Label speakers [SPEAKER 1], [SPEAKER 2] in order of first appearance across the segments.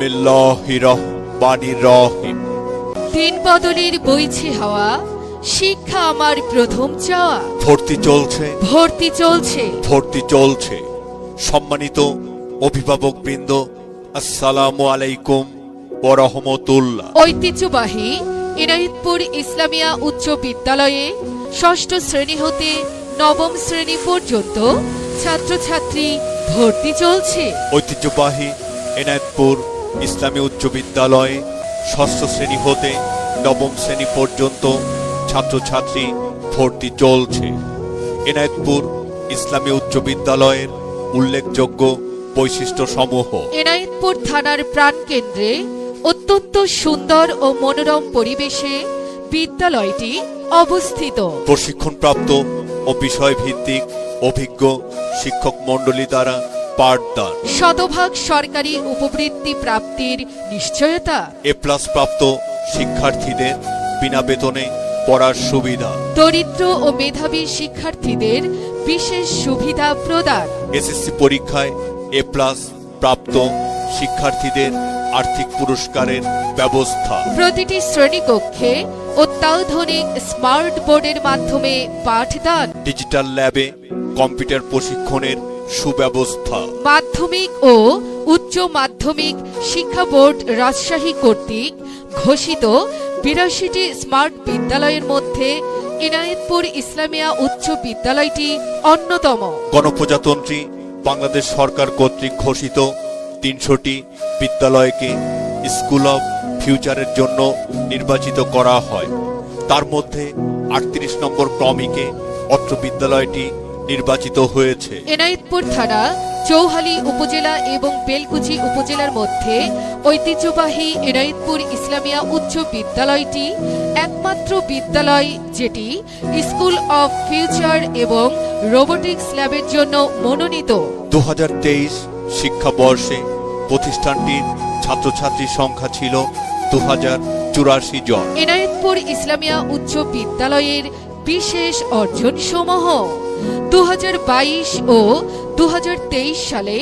[SPEAKER 1] বিসমিল্লাহ রহমানির রহিম।
[SPEAKER 2] দিন বদলের বইছে হাওয়া শিক্ষা আমার প্রথম চাওয়া।
[SPEAKER 1] ভর্তি চলছে।
[SPEAKER 2] ভর্তি চলছে।
[SPEAKER 1] ভর্তি চলছে। সম্মানিত অভিভাবক বৃন্দ আসসালামু আলাইকুম ওরহমতুল্লাহ
[SPEAKER 2] ঐতিহ্যবাহী ইনায়তপুর ইসলামিয়া উচ্চ বিদ্যালয়ে ষষ্ঠ শ্রেণি হতে নবম শ্রেণি পর্যন্ত ছাত্রছাত্রী ভর্তি চলছে।
[SPEAKER 1] ঐতিহ্যবাহী এনায়তপুর ইসলামী উচ্চ বিদ্যালয়ে ষষ্ঠ শ্রেণি হতে নবম শ্রেণি পর্যন্ত ছাত্রছাত্রী ভর্তি চলছে। এনায়তপুর ইসলামী উচ্চ বিদ্যালয়ের উল্লেখযোগ্য বৈশিষ্ট্য সমূহ
[SPEAKER 2] এনায়েতপুর থানার প্রাণকেন্দ্রে অত্যন্ত সুন্দর ও মনোরম পরিবেশে বিদ্যালয়টি অবস্থিত।
[SPEAKER 1] প্রশিক্ষণপ্রাপ্ত ও বিষয়ভিত্তিক অভিজ্ঞ শিক্ষক মণ্ডলী দ্বারা পাঠদান।
[SPEAKER 2] শতভাগ সরকারি উপবৃত্তি প্রাপ্তির নিশ্চয়তা?
[SPEAKER 1] এ প্লাস প্রাপ্ত শিক্ষার্থীদের বিনা বেতনে পড়ার সুবিধা।
[SPEAKER 2] দরিদ্র ও মেধাবী শিক্ষার্থীদের বিশেষ সুবিধা প্রদান।
[SPEAKER 1] এসএসসি পরীক্ষায় এ প্লাস প্রাপ্ত শিক্ষার্থীদের আর্থিক পুরস্কারের ব্যবস্থা।
[SPEAKER 2] প্রতিটি শ্রেণীকক্ষে অত্যাধুনিক স্মার্ট বোর্ডের মাধ্যমে পাঠদান।
[SPEAKER 1] ডিজিটাল ল্যাবে কম্পিউটার প্রশিক্ষণের সুব্যবস্থা।
[SPEAKER 2] মাধ্যমিক ও উচ্চ মাধ্যমিক শিক্ষা বোর্ড রাজশাহী কর্তৃক ঘোষিত বিরাশিটি স্মার্ট বিদ্যালয়ের মধ্যে ইনায়েতপুর ইসলামিয়া উচ্চ বিদ্যালয়টি অন্যতম।
[SPEAKER 1] গণপ্রজাতন্ত্রী বাংলাদেশ সরকার কর্তৃক ঘোষিত তিনশোটি বিদ্যালয়কে স্কুল অব ফিউচারের জন্য নির্বাচিত করা হয়। তার মধ্যে আটত্রিশ নম্বর ক্রমিকে অত্র বিদ্যালয়টি নির্বাচিত হয়েছে।
[SPEAKER 2] এনায়েতপুর থানা চৌহালি উপজেলা এবং বেলকুচি উপজেলার মধ্যে ঐতিহ্যবাহী এনায়েতপুর ইসলামিয়া উচ্চ বিদ্যালয়টি একমাত্র বিদ্যালয় যেটি স্কুল অব ফিউচার এবং রোবোটিক্স ল্যাবের জন্য মনোনীত।
[SPEAKER 1] দু হাজার তেইশ শিক্ষাবর্ষে প্রতিষ্ঠানটির ছাত্রছাত্রীর সংখ্যা ছিল দু চুরাশি জন।
[SPEAKER 2] এনায়েতপুর ইসলামিয়া উচ্চ বিদ্যালয়ের বিশেষ অর্জন সমূহ দু ও দু সালে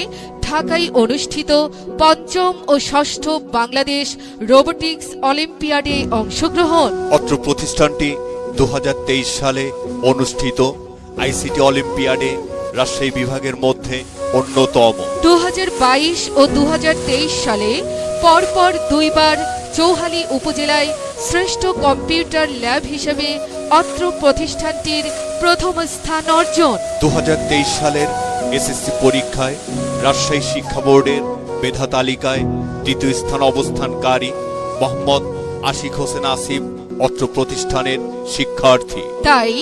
[SPEAKER 2] ঢাকায় অনুষ্ঠিত পঞ্চম ও ষষ্ঠ বাংলাদেশ রোবোটিক্স অলিম্পিয়াডে অংশগ্রহণ।
[SPEAKER 1] অত্র প্রতিষ্ঠানটি দু হাজার তেইশ সালে অনুষ্ঠিত আইসিটি অলিম্পিয়াডে রাজশাহী বিভাগের মধ্যে অন্যতম।
[SPEAKER 2] দু হাজার বাইশ ও দু হাজার তেইশ সালে পরপর দুইবার চৌহালি উপজেলায় শ্রেষ্ঠ কম্পিউটার ল্যাব হিসেবে অত্র প্রতিষ্ঠানটির প্রথম স্থান অর্জন।
[SPEAKER 1] দু সালের এসএসসি পরীক্ষায় রাজশাহী শিক্ষা বোর্ডের মেধা তালিকায় দ্বিতীয় স্থান অবস্থানকারী মোহাম্মদ আশিক হোসেন আসিফ অত্র প্রতিষ্ঠানের শিক্ষার্থী।
[SPEAKER 2] তাই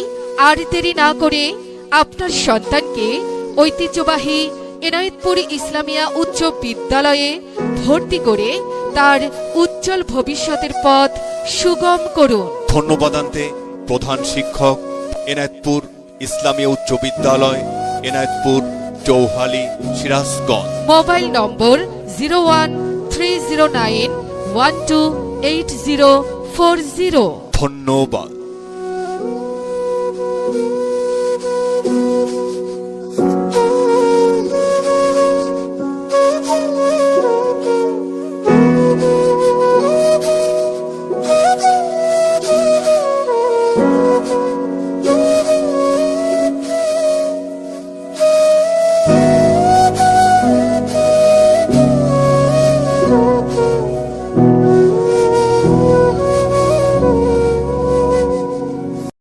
[SPEAKER 2] আর দেরি না করে আপনার সন্তানকে ঐতিহ্যবাহী এনায়েতপুর ইসলামিয়া উচ্চ বিদ্যালয়ে ভর্তি করে তার উজ্জ্বল ভবিষ্যতের পথ সুগম করুন।
[SPEAKER 1] ধন্যবাদান্তে প্রধান শিক্ষক এনায়তপুর ইসলামী উচ্চ বিদ্যালয় Enayetpur Chauhali Sirajganj.
[SPEAKER 2] Mobile number zero one three zero nine one two eight zero four zero.
[SPEAKER 1] ধন্যবাদ।